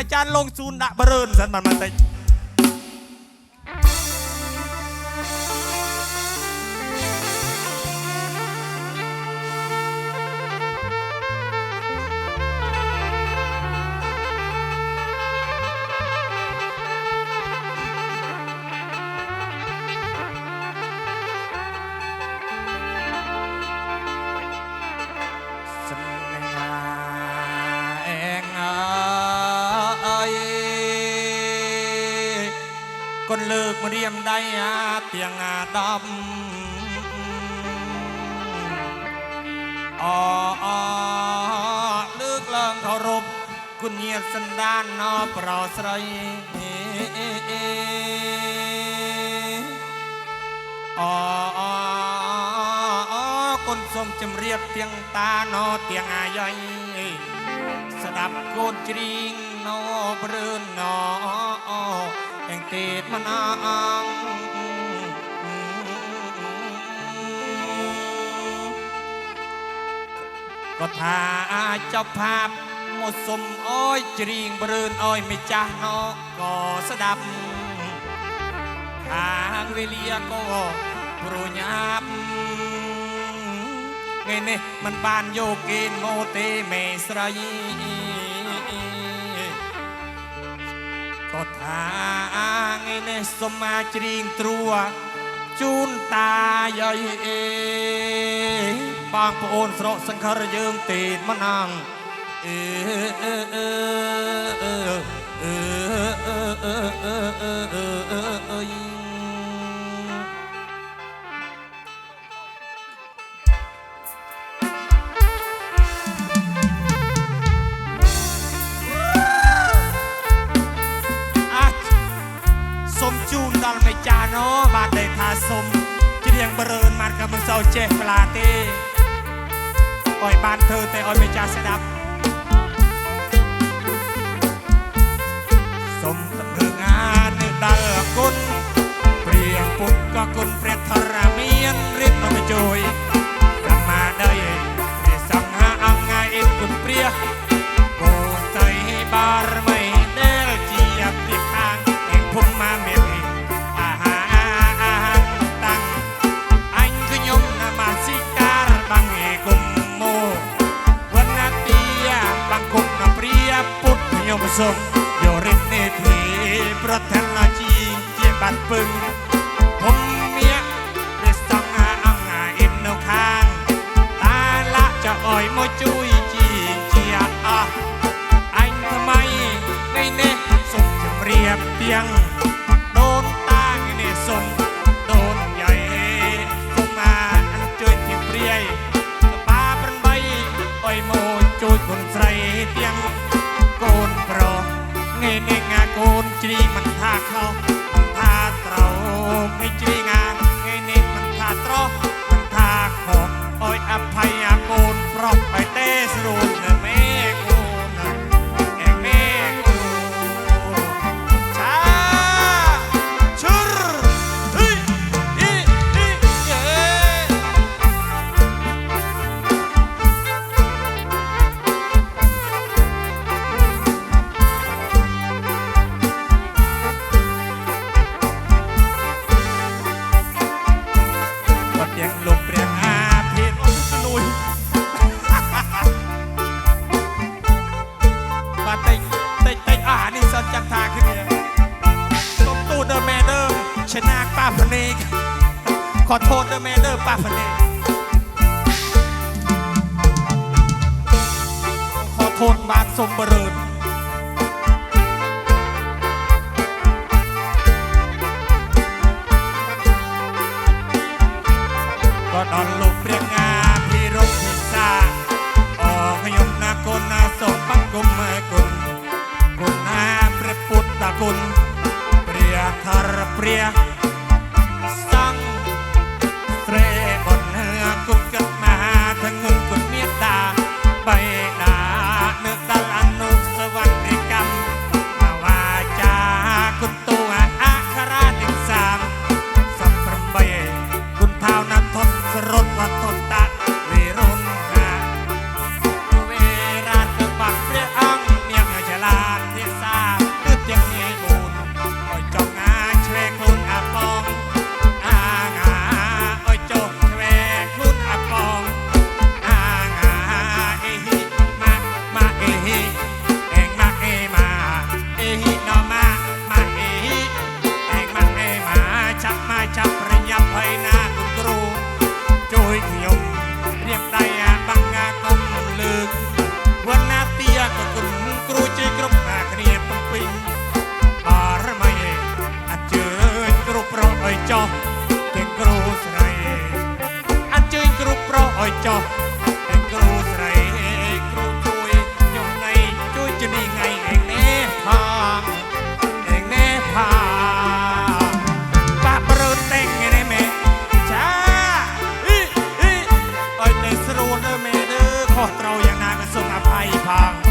อาจารย์ลงซูนย์ดะเบรนสันมันมันเต็ม លើកម្រាមដៃអាទាំងអាដំអអលើកឡើងគោរពគុណញាតសន្តានណប្រស្រីអអគុណសូមជម្រាបទាំងតាណោទាំងអាយ៉ៃស្ដាប់កូនច្រៀងណោព្រឺនណោ ទាំងទេតមណាអង្គក៏ថាអាចចប់ផាបមកសុំអើយច្រៀងព្រឺនអើយម្ចាស់ណោក៏ស្ដាប់ខាងវេលាក៏ប្រញាប់ថ្ងៃនេះมันបានយកគេនមកទេមេស្រី ក៏ថាថ្ងៃនេះសុំមកច្រៀងត្រួជូនតាយាយអេបងប្អូនស្រកសង្ឃរយើងទេមិនអងអឺអឺអឺអឺអឺ សូវចេះផ្លាទេអោយបានធ្វើតែអោយមេចាស្ដាប់សូមតម្រឹងអានដល់គុណព្រះពុទ្ធក៏គុណព្រះធរមានរិទ្ធមកជួយកម្មាដី បាត់ពឹងខ្ញុំមៀព្រះសង្ឃអាអង្គាអ៊ីននៅខាងតាឡាក់ចាអុយមកជួយជីជាអស់អញថ្មីនេះនេះសុំជម្រាបទៀងដូនតានេះសុំដូនយាយសុំអាអញ្ជើញជាព្រាយក្បាល8អុយមកជួយគុនស្រីទៀងកូនប្រុសងាយនេះងាកូនជ្រីមិន สียงลมเปลียงอาเพลินอ้ยลุยปาเตะเตะเตะอานี่สนจังทาขึ้นเนี่ยตบตู้เดอร์แมเดอร์ชนะป้าพเนกขอโทษเดอร์แมเดอร์ป้าพเนกขอโทษบาทสมบริญ ព្រះ ចុះឯងគ្រូស្រីគ្រូជួយខ្ញុំណៃជួយជនីថ្ងៃឯងនេះផងឯងនេះផងបាក់ប្រឺតែងឯនេះមេចាអ៊ីអ៊ីអើយតែស្រួលទៅមេអើខុសត្រូវយ៉ាងណាក៏សូមអភ័យផង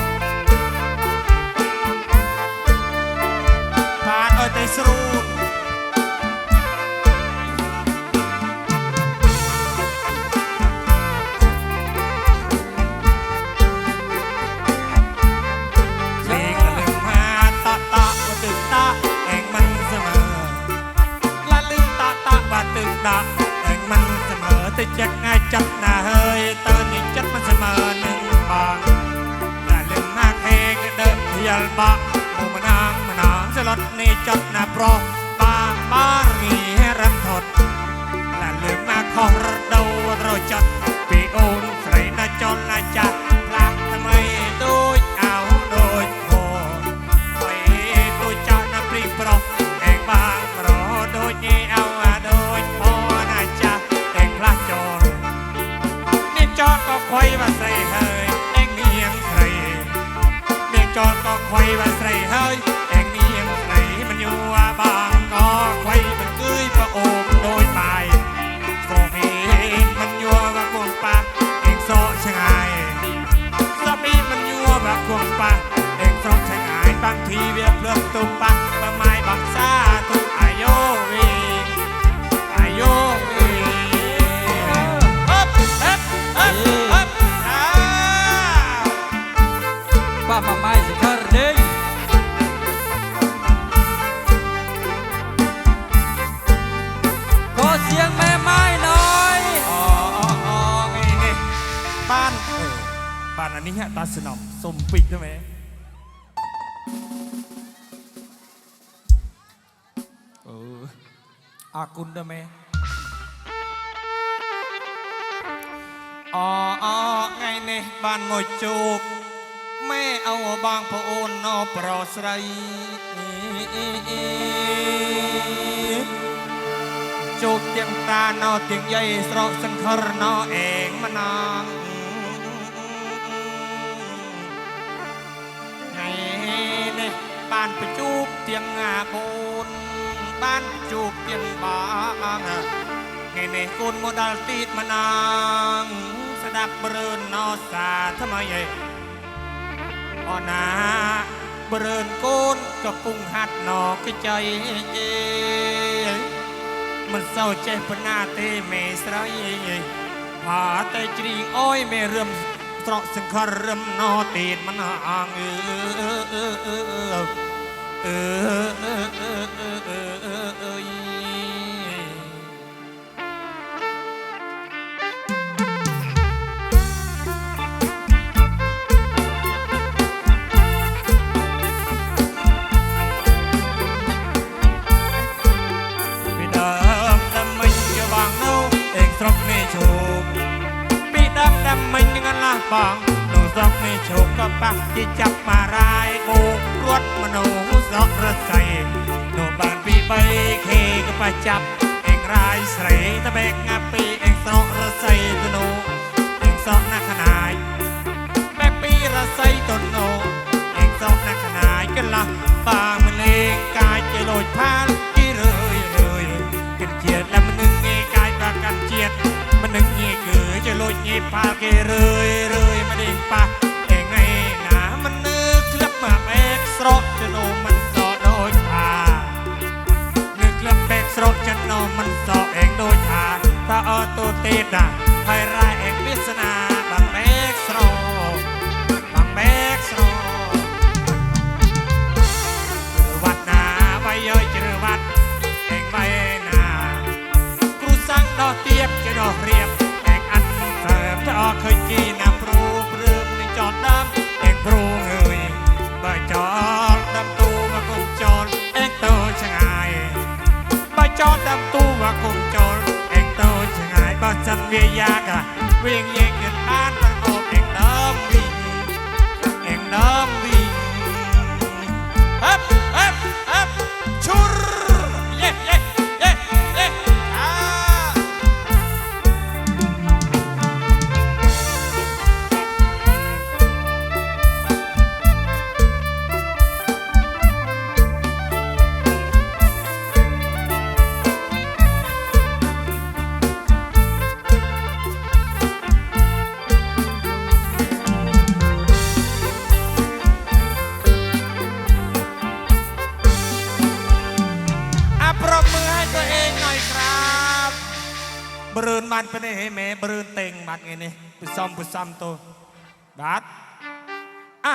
ដាក់តែមិនស្មើទៅចិត្តងាយចិត្តណាហើយតើនេះចិត្តមិនស្មើនឹងបងតែលឹងណាគេក៏ដើរយល់បាក់មកម្ដងម្ដងសឡត់នេះចិត្តណាប្រុសបានបាននេះរំថត់តែលឹងណាខុសរដូវត្រូវចិត្ត ยแองนี้ยังไหนมันอยู่ว่าบางก็ควยมันเกยประโอบโดยไปโซเฮมันอยู่ว่าควงปาเองโซชงายสามีมันอยู่ว่าควงปาเองโซชงายบางทีเวียเปลือกตุกปักปะ សុំពេជ្រទេមែនអូអរគុណទេមែនអអថ្ងៃនេះបានមកជួបម៉ែអោបងប្អូនអប្រុសស្រីជួបទាំងតាណោទាំងយាយស្រកសង្ឃរណោឯងម្នង បានបញ្ជូបទៀងអាកូន បានបញ្ជូបទៀងបងថ្ងៃនេះកូនមកដល់ទីមណាងស្ដាប់ព្រឿនណោសាថ្មីឯងអណាព្រឿនកូនកំពុងហាត់ណកិច្ចៃមិនសូវចេះបណ្ណាទេមេស្រីបើតែជ្រីងអយមេរឹមត្រកសង្ឃរឹមណោទៀតមិនអងអឺ បងនៅអេង ស្រុកនេះជោគពីដើមដាំមិញនឹងឡាស់បងនៅស្រុកនេះជោគក៏ប៉ះជាចាប់បារាយបូករត់មនុស្សស្រុករស័យនៅបានពីបីខេក៏ប៉ះចាប់អេងរាយស្រីតបេកងាពីអេងស្រុករស័យទៅនោះ ទូទេតាហើយរ៉ែអេវាសនាបងបែកស្រោបងបែកស្រោវត្តណាវៃអើយជ្រើវត្តអេវៃណាគ្រូសាំងដោះទៀបគេដោះរៀបអេអត់ទៅអត់ឃើញគេណា ឆ្ងាយបើសិនវាយ៉ាកៈវាងយេងយិន បរឿនបានពេលនេះហេមេបរឿនតេងបាត់ថ្ងៃនេះពិសំពិសំទៅបាទ